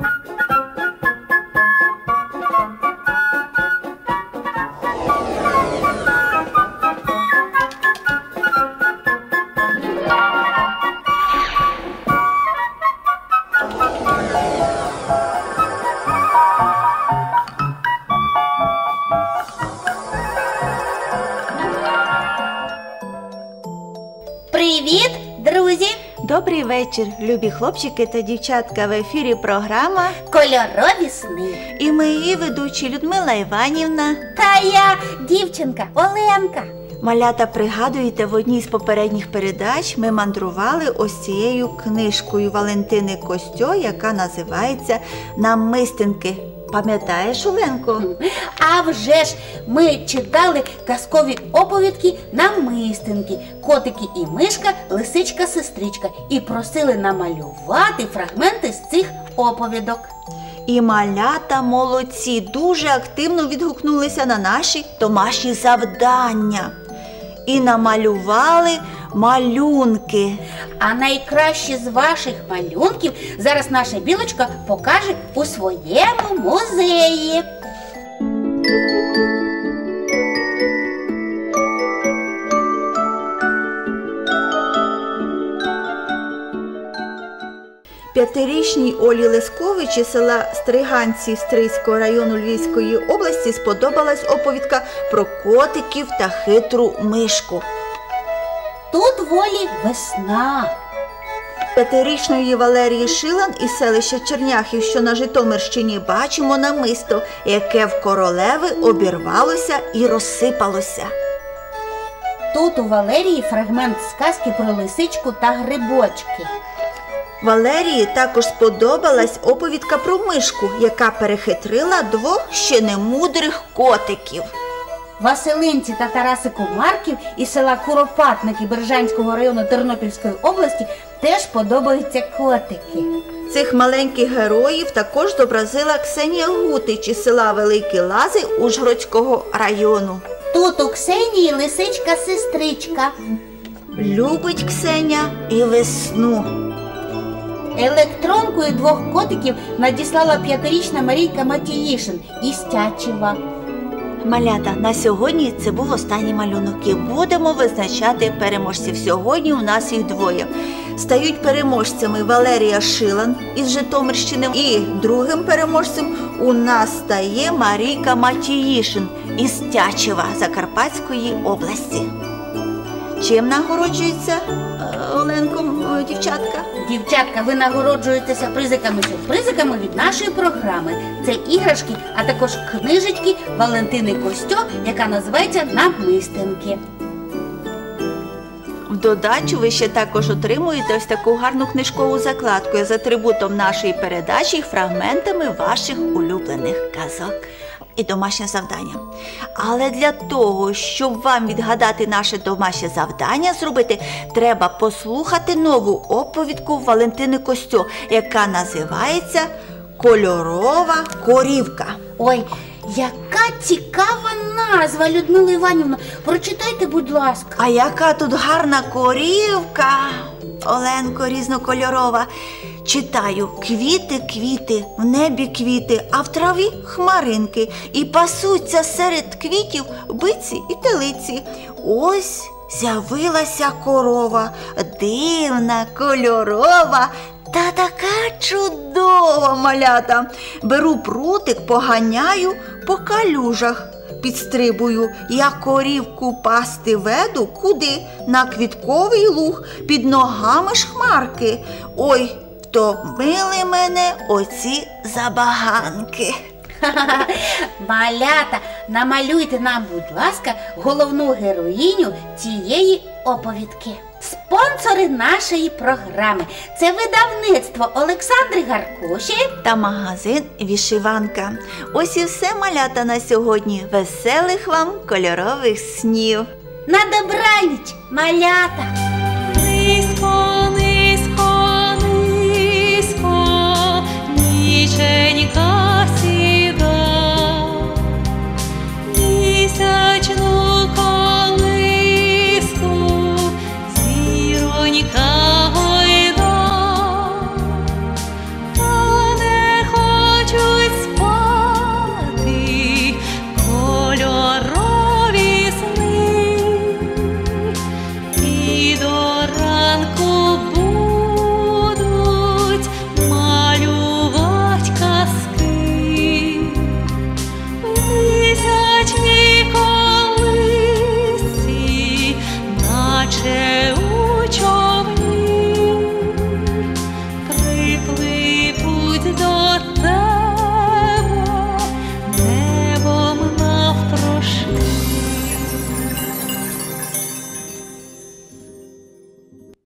you Добрий вечір, любі хлопчики та дівчатка. В ефірі програма. Кольорові сни. І ми її ведучі Людмила Іванівна. Та я дівчинка Оленка. Малята, пригадуєте, в одній з попередніх передач ми мандрували ось цією книжкою Валентини Костьо, яка називається Намистинки. Пам'ятаєш, Оленко? А вже ж ми читали казкові оповідки намистинки, котики і мишка, лисичка, сестричка і просили намалювати фрагменти з цих оповідок. І малята молодці дуже активно відгукнулися на наші домашні завдання. І намалювали малюнки. А найкращі з ваших малюнків зараз наша білочка покаже у своєму музеї. П'ятирічній Олі Лескович із села Стриганці Стрийського району Львівської області сподобалась оповідка про котиків та хитру мишку. Тут волі весна. П'ятирічної Валерії Шилан із селища Черняхів, що на Житомирщині, бачимо намисто, яке в королеви обірвалося і розсипалося. Тут у Валерії фрагмент сказки про лисичку та грибочки. Валерії також сподобалась оповідка про мишку, яка перехитрила двох ще немудрих котиків. Василинці та Тарасику Марків із села Куропатники Бережанського району Тернопільської області теж подобаються котики. Цих маленьких героїв також зобразила Ксенія Гутич із села Великі Лази Ужгородського району. Тут у Ксенії лисичка сестричка. Любить Ксеня і весну. Електронкою двох котиків надіслала п'ятирічна Марійка Матіїшин із Тячева. Малята, на сьогодні це був останній малюнок. І будемо визначати переможців. Сьогодні у нас їх двоє. Стають переможцями Валерія Шилан із Житомирщини. І другим переможцем у нас стає Марійка Матіїшин із Тячева Закарпатської області. Чим нагороджується е, Оленко, е, дівчатка? Дівчатка, ви нагороджуєтеся призиками-сюрпризиками від нашої програми. Це іграшки, а також книжечки Валентини Костьо, яка називається Намистинки. В додачу ви ще також отримуєте ось таку гарну книжкову закладку з атрибутом нашої передачі і фрагментами ваших улюблених казок і домашнє завдання. Але для того, щоб вам відгадати наше домашнє завдання зробити, треба послухати нову оповідку Валентини Костьо, яка називається Кольорова корівка. Ой, яка цікава назва, Людмила Іванівна. Прочитайте, будь ласка. А яка тут гарна корівка, Оленко різнокольорова. Читаю квіти, квіти, в небі квіти, а в траві хмаринки. І пасуться серед квітів биці і телиці. Ось з'явилася корова, дивна, кольорова. Та така чудова малята. Беру прутик, поганяю по калюжах. Підстрибую, я корівку пасти веду куди? На квітковий луг, під ногами ж хмарки. Ой, втомили мене оці забаганки. Малята, намалюйте нам, будь ласка, головну героїню цієї оповідки. Спонсори нашої програми це видавництво Олександри Гаркуші. Та магазин Вішиванка. Ось і все малята на сьогодні. Веселих вам кольорових снів. На добраніч, малята! cienka